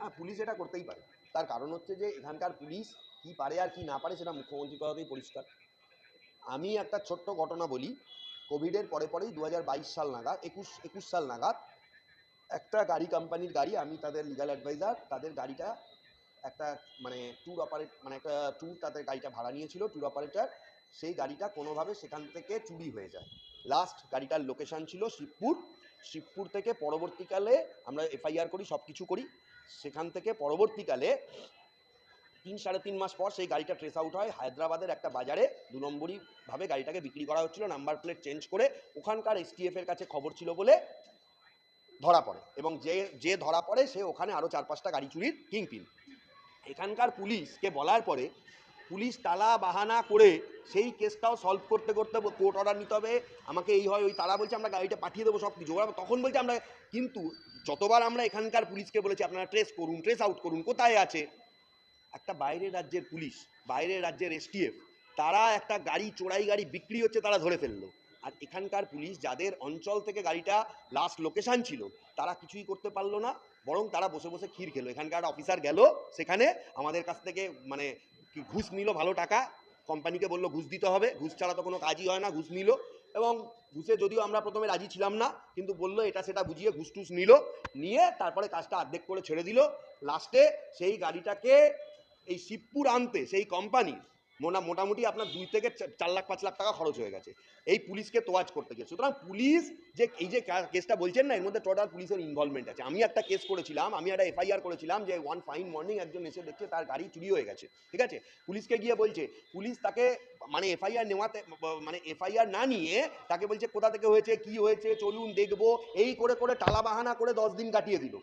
হ্যাঁ পুলিশ এটা করতেই পারে। তার কারণ হচ্ছে যে, এখানকার পুলিশ কি পারে আর কি না পারে সেটা মুখ্যমন্ত্রীর কথাতেই পরিষ্কার। আমি একটা ছোট্ট ঘটনা বলি। কোভিডের পরে পরেই দু হাজার বাইশ সাল নাগাদ, একুশ একুশ সাল নাগাদ একটা গাড়ি কোম্পানির গাড়ি, আমি তাদের লিগাল অ্যাডভাইজার তাদের গাড়িটা একটা মানে ট্যুর অপারেট মানে একটা ট্যুর তাদের গাড়িটা ভাড়া নিয়েছিল ট্যুর অপারেটর সেই গাড়িটা কোনোভাবে সেখান থেকে চুরি হয়ে যায়। লাস্ট গাড়িটার লোকেশন ছিল শিবপুর। শিবপুর থেকে পরবর্তীকালে আমরা এফআইআর করি সব কিছু করি। সেখান থেকে পরবর্তীকালে তিন সাড়ে তিন মাস পর সেই গাড়িটা ট্রেস আউট হয়। হায়দ্রাবাদের একটা বাজারে দু নম্বরীভাবে গাড়িটাকে বিক্রি করা হচ্ছিল নাম্বার প্লেট চেঞ্জ করে। ওখানকার এসটিএফ এর কাছে খবর ছিল বলে ধরা পড়ে। এবং যে যে ধরা পড়ে, সে ওখানে আরও চার পাঁচটা গাড়ি চুরির কিংপিন এখানকার পুলিশকে বলার পরে পুলিশ তালা বাহানা করে সেই কেসটাও সলভ করতে করতে কোর্ট অর্ডার নিতে হবে। আমাকে এই হয়, ওই তারা বলছে, আমরা গাড়িটা পাঠিয়ে দেবো সব কিছু। ওরা তখন বলছে আমরা, কিন্তু যতবার আমরা এখানকার পুলিশকে বলেছি, আপনারা ট্রেস করুন ট্রেস আউট করুন, কোথায় আছে? একটা বাইরের রাজ্যের পুলিশ, বাইরের রাজ্যের এসটিএফ তারা একটা গাড়ি, চোরাই গাড়ি বিক্রি হচ্ছে, তারা ধরে ফেলল। আর এখানকার পুলিশ যাদের অঞ্চল থেকে গাড়িটা লাস্ট লোকেশন ছিল, তারা কিছুই করতে পারল না, বরং তারা বসে বসে ক্ষীর খেলো। এখানকার অফিসার গেল, সেখানে আমাদের কাছ থেকে মানে ঘুষ নিল ভালো টাকা কোম্পানিকে বলল ঘুষ দিতে হবে, ঘুষ ছাড়া তো কোনো কাজই হয় না, ঘুষ নিল। এবং ঘুষে যদিও আমরা প্রথমে রাজি ছিলাম না, কিন্তু বলল এটা সেটা বুঝিয়ে ঘুষ টুস নিল, নিয়ে তারপরে কাজটা অর্ধেক করে ছেড়ে দিল। লাস্টে সেই গাড়িটাকে এই শিবপুর আনতে, সেই কোম্পানি মোটা মোটামুটি আপনার দুই থেকে চার লাখ, পাঁচ লাখ টাকা খরচ হয়ে গেছে। এই পুলিশকে তোয়াজ করতে গিয়ে। সুতরাং পুলিশ যে, এই যে কেসটা বলছেন না, এর মধ্যে টোটাল পুলিশের ইনভলভমেন্ট আছে। আমি একটা কেস করেছিলাম, আমি একটা এফআইআর করেছিলাম যে ওয়ান ফাইন মর্নিং একজন এসে দেখছে তার গাড়ি চুরি হয়ে গেছে। ঠিক আছে? পুলিশকে গিয়ে বলছে, পুলিশ তাকে মানে এফআইআর নেওয়াতে মানে এফআইআর না নিয়ে তাকে বলছে, কোথা থেকে হয়েছে, কি হয়েছে, চলুন দেখব, এই করে করে টালা বাহানা করে দশ দিন কাটিয়ে দিল।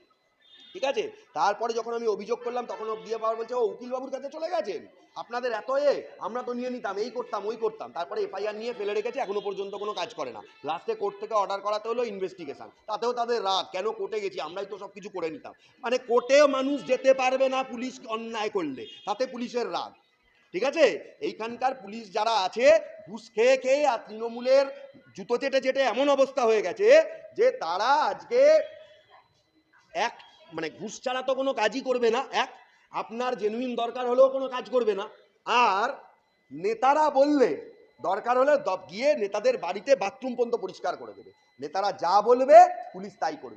ঠিক আছে? তারপরে যখন আমি অভিযোগ করলাম, তখন দিয়ে পাওয়ার বলছে, ও, উকিলবাবুর কাছে চলে গেছেন? আপনাদের এত এ, আমরা তো নিয়ে নিতাম, এই করতাম, ওই করতাম। তারপরে এফআইআর নিয়ে ফেলে রেখেছে, এখনও পর্যন্ত কোনো কাজ করে না। লাস্টে কোর্ট থেকে অর্ডার করাতে হলো ইনভেস্টিগেশন তাতেও তাদের রাগ, কেন কোর্টে গেছি? আমরাই তো সব কিছু করে নিতাম। মানে কোর্টেও মানুষ যেতে পারবে না পুলিশ অন্যায় করলে, তাতে পুলিশের রাগ। ঠিক আছে? এইখানকার পুলিশ যারা আছে, ঘুষ খেয়ে খেয়ে আর তৃণমূলের জুতো চেটে চেটে এমন অবস্থা হয়ে গেছে যে তারা আজকে এক মানে ঘুষ ছাড়া তো কোনো কাজই করবে না, এক, আপনার জেনুইন দরকার হলেও কোনো কাজ করবে না, আর নেতারা বললে দরকার হলে গিয়ে নেতাদের বাড়িতে বাথরুম পর্যন্ত পরিষ্কার করে দেবে, নেতারা যা বলবে পুলিশ তাই করবে।